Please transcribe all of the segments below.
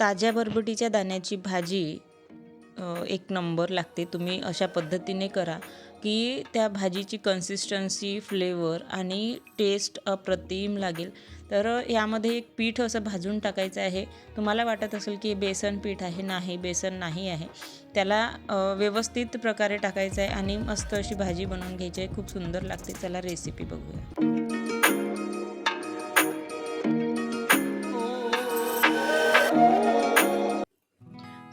ताज्या बरबटीच्या दाण्याची भाजी एक नंबर लागते. तुम्ही अशा पद्धतीने करा की त्या भाजीची कन्सिस्टन्सी फ्लेवर आणि टेस्ट अप्रतिम लागेल. तर यामध्ये एक पीठ असं भाजून टाकायचं आहे. तुम्हाला वाटत असेल की बेसन पीठ आहे नाही बेसन नाही आहे. त्याला व्यवस्थित प्रकारे टाकायचं आहे आणि मस्त अशी भाजी बनवून घ्यायची आहे. खूप सुंदर लागते. चला रेसिपी बघूया.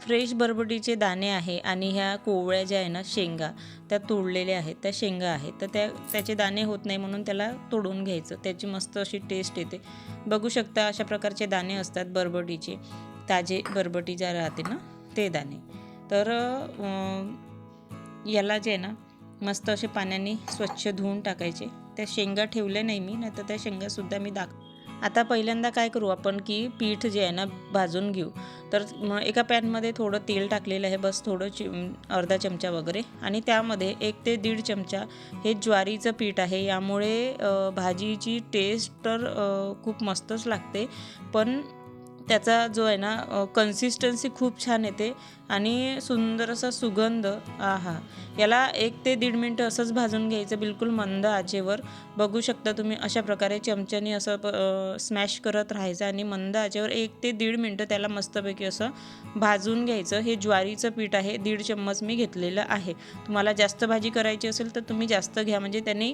फ्रेश बरबटीचे दाणे आहे आणि ह्या कोवळ्या ज्या आहे ना शेंगा त्या तोडलेल्या आहेत त्या शेंगा आहेत. तर त्या त्याचे दाणे होत नाही म्हणून त्याला तोडून घ्यायचं. त्याची मस्त अशी टेस्ट येते. बघू शकता अशा प्रकारचे दाणे असतात बरबटीचे. ताजे बरबटी ज्या राहते ना ते दाणे. तर याला जे आहे ना मस्त असे पाण्याने स्वच्छ धुवून टाकायचे. त्या शेंगा ठेवल्या नाही मी नाही तर त्या शेंगासुद्धा मी दाख आता पहिल्यांदा काय करू आपण की पीठ जे आहे ना भाजून घेऊ. तर एका पॅनमध्ये थोडं तेल टाकलेलं आहे बस थोडं चिम अर्धा चमचा वगैरे. आणि त्यामध्ये एक ते दीड चमचा हे ज्वारीचं पीठ आहे. यामुळे भाजीची टेस्ट तर खूप मस्तच लागते. पण त्याचा जो आहे ना कन्सिस्टन्सी खूप छान येते आणि सुंदर असा सुगंध आहा. याला एक ते दीड मिनटं असंच भाजून घ्यायचं बिलकुल मंद आचेवर. बघू शकता तुम्ही अशा प्रकारे चमच्याने असं स्मॅश करत राहायचं आणि मंद आचेवर एक ते दीड मिनटं त्याला मस्तपैकी असं भाजून घ्यायचं. हे ज्वारीचं पीठ आहे दीड चम्मच मी घेतलेलं आहे. तुम्हाला जास्त भाजी करायची असेल तर तुम्ही जास्त घ्या म्हणजे त्यांनी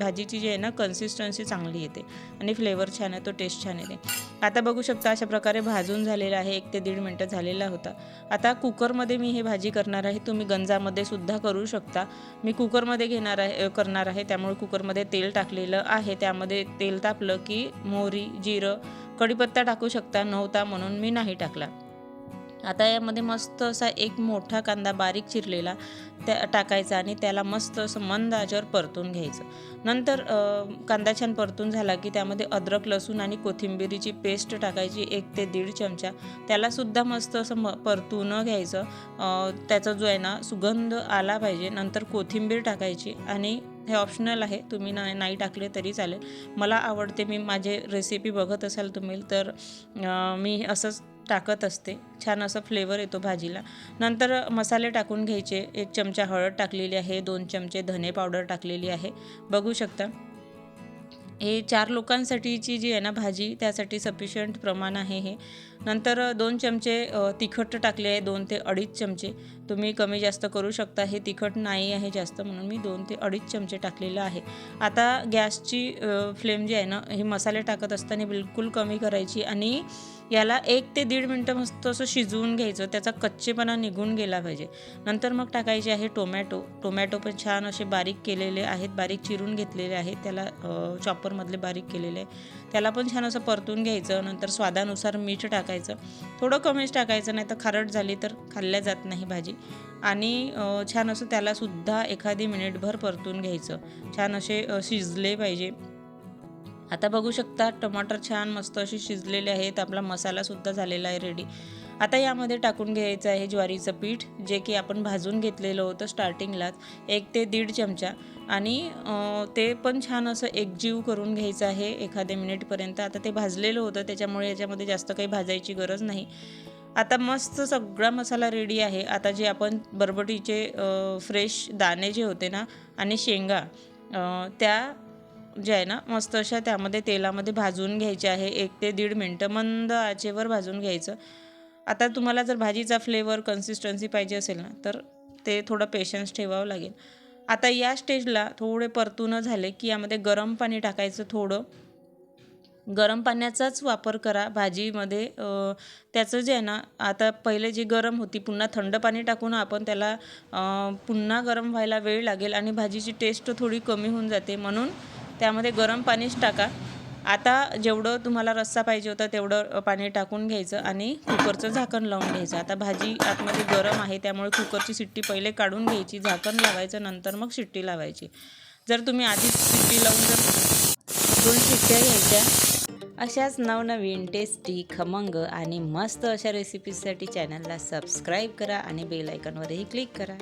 भाजीची जी आहे ना कन्सिस्टन्सी चांगली येते आणि फ्लेवर छान आहे तो टेस्ट छान येते. आता बघू शकता अशा प्रकारे भाजून झालेला आहे. एक ते दीड मिनटं झालेला होता. आता कुकरमध्ये मी हे भाजी करणार आहे. तुम्ही गंजामध्ये सुद्धा करू शकता. मी कुकरमध्ये घेणार आहे करणार आहे. त्यामुळे कुकरमध्ये तेल टाकलेलं आहे. त्यामध्ये तेल तापलं की मोहरी जिरं कढीपत्ता टाकू शकता. नव्हता म्हणून मी नाही टाकला. आता यामध्ये मस्त असा एक मोठा कांदा बारीक चिरलेला त्या टाकायचा आणि त्याला मस्त असं मंद आचेवर परतून घ्यायचं. नंतर कांदा छान परतून झाला की त्यामध्ये अद्रक लसूण आणि कोथिंबिरीची पेस्ट टाकायची एक ते दीड चमचा. त्यालासुद्धा मस्त असं म परतून घ्यायचं. त्याचा जो आहे ना सुगंध आला पाहिजे. नंतर कोथिंबीर टाकायची आणि हे ऑप्शनल आहे. तुम्ही ना नाही टाकले तरी चालेल. मला आवडते मी माझे रेसिपी बघत असाल तुम्ही तर मी असंच टाकत असते. छान असं फ्लेवर येतो भाजीला. नंतर मसाले टाकून घ्यायचे. एक चमचा हळद टाकलेली आहे. दोन चमचे धने पावडर टाकलेली आहे. बघू शकता. हे चार लोकांसाठीची जी आहे ना भाजी त्यासाठी सफिशियंट प्रमाण आहे हे. नंतर दोन चमचे तिखट टाकले आहे दोन ते अडीच चमचे. तुम्ही कमी जास्त करू शकता हे तिखट नाही आहे जास्त म्हणून मी दोन ते अडीच चमचे टाकलेलं आहे. आता गॅसची फ्लेम जी आहे ना हे मसाले टाकत असताना बिलकुल कमी करायची आणि याला एक ते दीड मिनटं मस्त असं शिजवून घ्यायचं त्याचा कच्चेपणा निघून गेला पाहिजे. नंतर मग टाकायचे आहे टोमॅटो. टोमॅटो पण छान असे बारीक केलेले आहेत बारीक चिरून घेतलेले आहेत त्याला चॉपरमधले बारीक केलेले आहे. त्याला पण छान असं परतून घ्यायचं नंतर स्वादानुसार मीठ टाकायचं. थोडं कमीच टाकायचं नाही तर खारट झाली तर खाल्ल्या जात नाही भाजी. आणि छान असं त्यालासुद्धा एखादी मिनिटभर परतून घ्यायचं. छान असे शिजले पाहिजे. आता बघू शकता टमाटर छान मस्त असे शिजलेले आहेत. आपला मसालासुद्धा झालेला आहे रेडी आता यामध्ये टाकून घ्यायचं आहे ज्वारीचं पीठ जे की आपण भाजून घेतलेलं होतं स्टार्टिंगलाच एक ते दीड चमचा. आणि ते पण छान असं एकजीव करून घ्यायचं आहे एखाद्या मिनिटपर्यंत. आता ते भाजलेलं होतं त्याच्यामुळे याच्यामध्ये जास्त काही भाजायची गरज नाही. आता मस्त सगळा मसाला रेडी आहे. आता जे आपण बरबटीचे फ्रेश दाणे जे होते ना आणि शेंगा त्या जे आहे ना मस्त अशा त्यामध्ये तेलामध्ये भाजून घ्यायचे आहे. एक ते दीड मिनटं मंद आचेवर भाजून घ्यायचं. आता तुम्हाला जर भाजीचा फ्लेवर कन्सिस्टन्सी पाहिजे असेल ना तर ते थोडं पेशन्स ठेवावं लागेल. आता या स्टेजला थोडे परतून झाले की यामध्ये गरम पाणी टाकायचं थोडं. गरम पाण्याचाच वापर करा. भाजीमध्ये त्याचं जे आहे ना आता पहिले जी गरम होती पुन्हा थंड पाणी टाकून आपण त्याला पुन्हा गरम व्हायला वेळ लागेल आणि भाजीची टेस्ट थोडी कमी होऊन जाते. म्हणून त्यामध्ये गरम पाणीच टाका. आता जेवढं तुम्हाला रस्सा पाहिजे होता तेवढं पाणी टाकून घ्यायचं आणि कुकरचं झाकण लावून घ्यायचं. आता भाजी आतमध्ये गरम आहे त्यामुळे कुकरची शिट्टी पहिले काढून घ्यायची झाकण लावायचं नंतर मग शिट्टी लावायची. जर तुम्ही आधीच शिट्टी लावून जर दोन शिट्ट्या घ्यायच्या अशाच नवनवीन टेस्टी खमंग आणि मस्त अशा रेसिपीजसाठी चॅनलला सबस्क्राईब करा आणि बेल आयकॉनवरही क्लिक करा.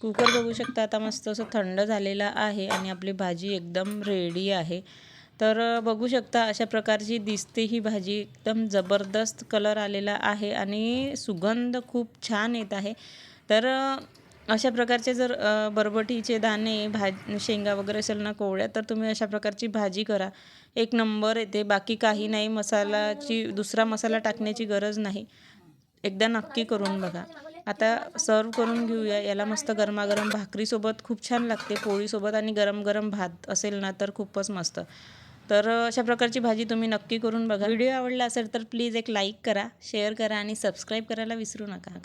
कुकर बघू शकता आता मस्त असं थंड झालेला आहे आणि आपली भाजी एकदम रेडी आहे. तर बघू शकता अशा प्रकारची दिसते ही भाजी. एकदम जबरदस्त कलर आलेला आहे आणि सुगंध खूप छान येत आहे. तर अशा प्रकारचे जर बरबटीचे दाणे भाज शेंगा वगैरे असेल ना कोवळ्या तर तुम्ही अशा प्रकारची भाजी करा. एक नंबर येते. बाकी काही नाही मसालाची दुसरा मसाला टाकण्याची गरज नाही. एकदा नक्की करून बघा. आता सर्व करून घेऊया. याला मस्त गरमागरम भाकरीसोबत खूप छान लागते. पोळीसोबत आणि गरम गरम भात असेल ना तर खूपच मस्त. तर अशा प्रकारची भाजी तुम्ही नक्की करून बघा. व्हिडिओ आवडला असेल तर प्लीज एक लाईक करा शेअर करा आणि सबस्क्राईब करायला विसरू नका.